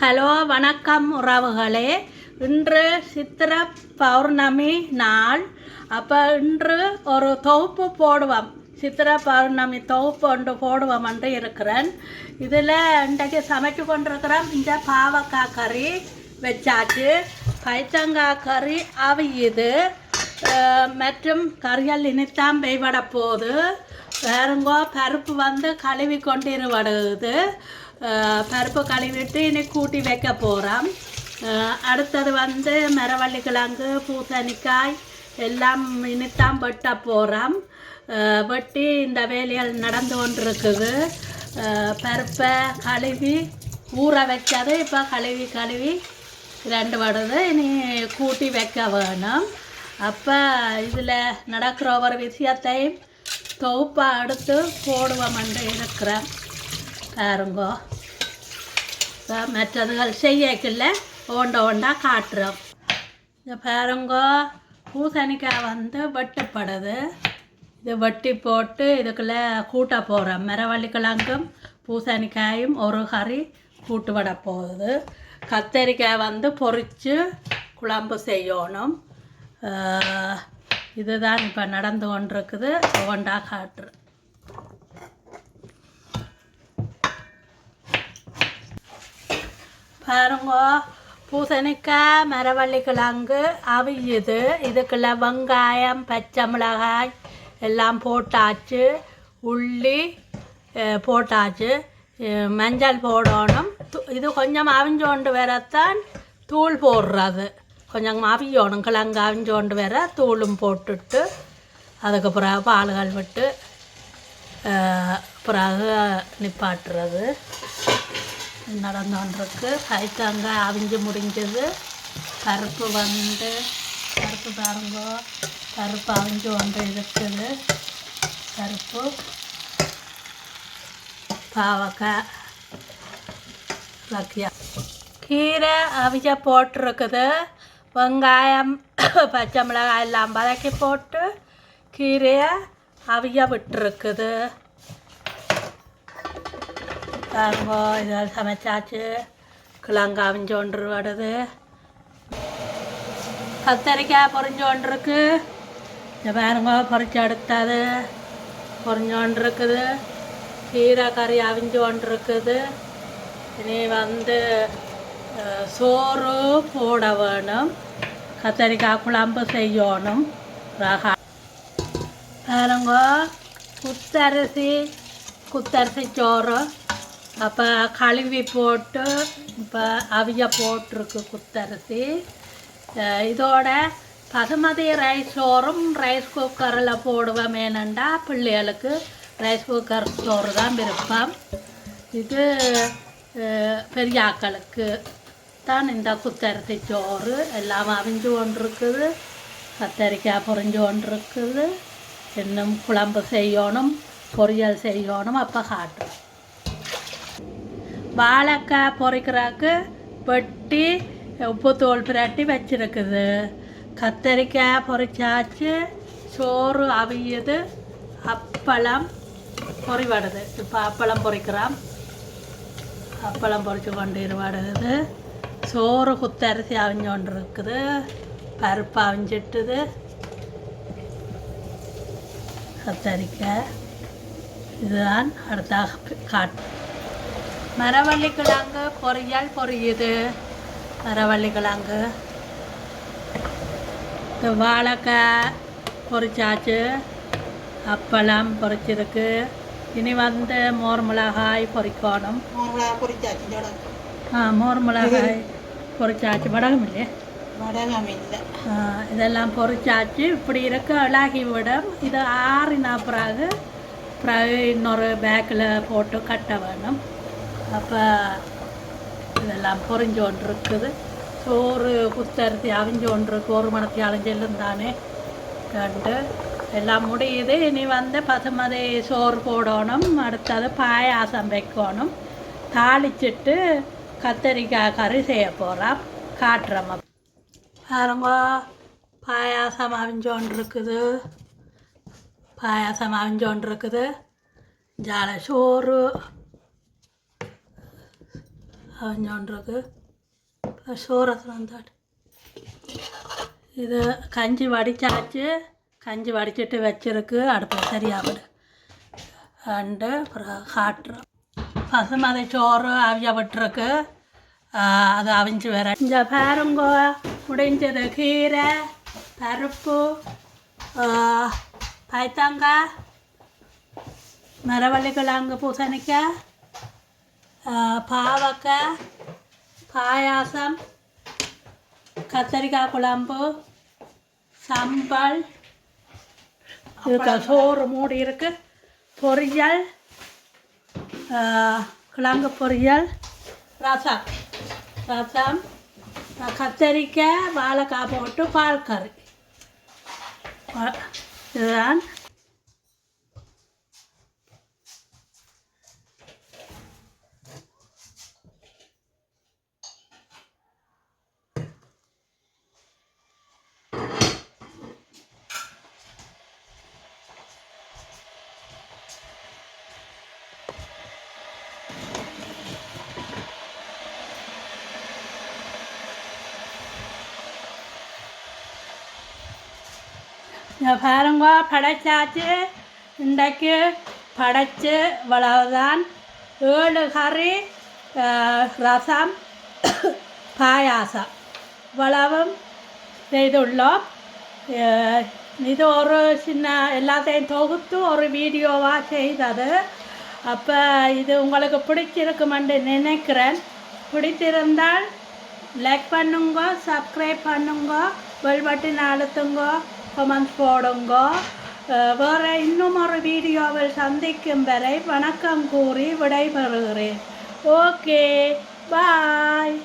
Hello வணக்கம் உறவுகளே. இன்று சித்திர பௌர்ணமி நாள். அப்போ இன்று ஒரு தொகுப்பு போடுவோம். சித்திர பௌர்ணமி தொகுப்பு ஒன்று போடுவோம் என்று இருக்கிறேன். இதில் இன்றைக்கு சமைச்சு கொண்டிருக்கிறோம். இந்த பாவக்காய் கறி வச்சாச்சு. பைத்தங்காய் கறி அவியுது மற்றும் கறிகள் இனித்தான் பெய்வட போகுது வேறுங்கோ பருப்பு வந்து கழுவி கொண்டிருவடுது. பருப்பு கழுவிட்டு இனி கூட்டி வைக்க போகிறோம் அடுத்தது வந்து மரவள்ளி கிழங்கு பூசணிக்காய் எல்லாம் இனித்தான் வெட்ட போகிறோம் வெட்டி இந்த வேலைகள் நடந்து கொண்டிருக்குது பருப்பை கழுவி ஊற வச்சது இப்போ கழுவி கழுவி ரெண்டு வருது இனி கூட்டி வைக்க வேணும் அப்போ இதில் நடக்கிற ஒரு விஷயத்தையும் தொகுப்பாக எடுத்து போடுவோம் என்று இருக்கிறேன் பாருங்கோ. இப்போ மற்றதுகள் செய்யக்கில்ல ஓண்ட ஓண்டா காட்டுறோம். இந்த பாருங்கோ பூசணிக்காய் வந்து வெட்டப்படுது. இது வெட்டி போட்டு இதுக்குள்ளே கூட்ட போகிறோம் மரவள்ளி கிழங்கும் பூசணிக்காயும் ஒரு கறி கூட்டு விட போகுது. கத்தரிக்காய் வந்து பொரித்து குழம்பு செய்யணும். இதுதான் இப்போ நடந்து கொண்டிருக்குது. ஒவ்வொன்றா காட்டுறேன் பாருங்க. பூசணிக்காய் மரவள்ளி கிழங்கு அவியுது இதுக்குள்ள வெங்காயம் பச்சை மிளகாய் எல்லாம் போட்டாச்சு. உள்ளி போட்டாச்சு. மஞ்சள் போடணும். இது கொஞ்சம் அவிஞ்சோண்டு வரத்தான் தூள் போடுறது. கொஞ்சம் அவியணும். கிழங்கு அவிஞ்சோண்டு வர தூளும் போட்டுட்டு அதுக்கு பிறகு பால்கள் விட்டு பிறகு நிப்பாட்டுறது. நடந்து நடந்தோன்றிருக்கு பைத்தங்காய் அவிஞ்சு முடிஞ்சது. பருப்பு வந்து பருப்பு பாருங்க. பருப்பு அவிஞ்சு ஒன்று இருக்குது. பருப்பு பாவக்காய் லக்கியா கீரை அவிஞ்ச போட்டிருக்குது. வெங்காயம் பச்சை மிளகாய் எல்லாம் வதக்கி போட்டு கீரையை அவிய விட்டுருக்குது. பாருங்க இதில் சமைச்சாச்சு. கிழங்கு அவிஞ்சு ஒன்று வருது கத்தரிக்காய் பொறிஞ்சு ஒன்று இருக்கு இந்த பாருங்க பொறிச்சு எடுத்தது பொறிஞ்சு ஒன்று இருக்குது கீரை கறி அவிஞ்சு ஒன்று இருக்குது இனி வந்து சோறு போட வேணும். கத்தரிக்காய் குழம்பு செய்யணும். ரகா. பாருங்க குத்தரிசி குத்தரிசி சோறு. அப்போ கழுவி போட்டு இப்போ அவிய போட்டிருக்கு குத்தரிசி இதோட பசுமதி ரைஸ் சோறும் ரைஸ் குக்கரில் போடுவோம் ஏனண்டா பிள்ளைகளுக்கு ரைஸ் குக்கர் சோறு தான் விருப்பம். இது பெரியாக்களுக்கு தான் இந்த குத்தரிசி சோறு. எல்லாம் அவிஞ்சு கொண்டிருக்குது. கத்தரிக்காய் பொரிஞ்சு கொண்டிருக்குது. இன்னும் குழம்பு செய்யணும் பொரியல் செய்யணும் அப்போ காட்டுறோம். வாழைக்காய் பொறிக்கிறாக்கு வெட்டி உப்பு தோல் பிரட்டி வச்சுருக்குது. கத்தரிக்காய் பொறிச்சாச்சு சோறு அவியுது அப்பளம் பொறிவாடுது. இப்போ அப்பளம் பொறிக்கிறோம். அப்பளம் பொரிச்சு கொண்டு இருவாடுது. சோறு குத்தரிசி அவிஞ்சு கொண்டு இருக்குது பருப்பு அவிஞ்சிட்டுது. கத்தரிக்காய். இதுதான் அடுத்த காட்டு மரவள்ளி கிழங்கு பொரியல் பொரியுது மரவள்ளி கிழங்கு இந்த வாழைக்காய் பொரிச்சாச்சு அப்பளம் பொரிச்சிருக்கு இனி வந்து மோர் மிளகாய் பொரிக்கணும் ஆ மோர் மிளகாய் பொரிச்சாச்சு வடகம் இல்லையே? வடகம் இல்லை. ஆ, இதெல்லாம் பொரிச்சாச்சு இப்படி இருக்க இளாகி விடும். இது ஆறினா பிறகு பிறகு இன்னொரு பேக்கில் போட்டு கட்ட வேணும். அப்போ இதெல்லாம் பொரிஞ்சு இருக்குது சோறு குத்தரிசி அவிஞ்சு கொண்டு இருக்கு ஒரு மணத்தி அலைஞ்செல்லும் தானே. கண்டு எல்லாம் முடியுது. இனி வந்து பசுமதி சோறு போடணும். அடுத்தது பாயாசம் வைக்கணும். தாளிச்சிட்டு கத்தரிக்காய் கறி செய்ய போகிறோம் காட்டுறோம். பாருங்க பாயாசம் அவிஞ்சோண்டு இருக்குது பாயாசம் அவிஞ்சோன் இருக்குது ஜால சோறு. அவஞ்சோன்றிருக்கு சோரத்தில் வந்தாடு இது கஞ்சி வடிச்சாச்சு. கஞ்சி வடிச்சிட்டு வச்சிருக்கு. அடுப்பில் சரியாகுது அண்டு அப்புறம் காட்டுறோம். பசுமதி சோறு அவிய விட்டுருக்கு அது அவிஞ்சு வர இந்த பாருங்க முடிஞ்சது கீரை பருப்பு ஆஹ் பைத்தங்காய் மரவள்ளிக்கிழங்கு பூசணிக்காய் பாவக்காய் பாயாசம் கத்தரிக்காய் குழம்பு சம்பல் இதுக்கு சோறு மூடி இருக்கு பொரியல் கிழங்கு பொரியல் ரசம் ரசம் கத்தரிக்காய் வாழைக்காய் போட்டு பால் கறி இதுதான் இங்க பாருங்க படைச்சாச்சு. இன்றைக்கு படைச்சு இவ்வளவுதான் ஏழு கறி ரசம் பாயாசம். இவ்வளவும் செய்துள்ளோம். இது ஒரு சின்ன எல்லாத்தையும் தொகுத்து ஒரு வீடியோவாக செய்தது. அப்போ இது உங்களுக்கு பிடிச்சிருக்குமென்று நினைக்கிறேன். பிடித்திருந்தால் லைக் பண்ணுங்க சப்ஸ்கிரைப் பண்ணுங்க பெல் அழுத்துங்க. கமெண்ட்ஸ் போடுங்க. அஹ் வேற இன்னும் ஒரு வீடியோவில் சந்திக்கும் வரை வணக்கம் கூறி விடைபெறுகிறேன். Okay bye.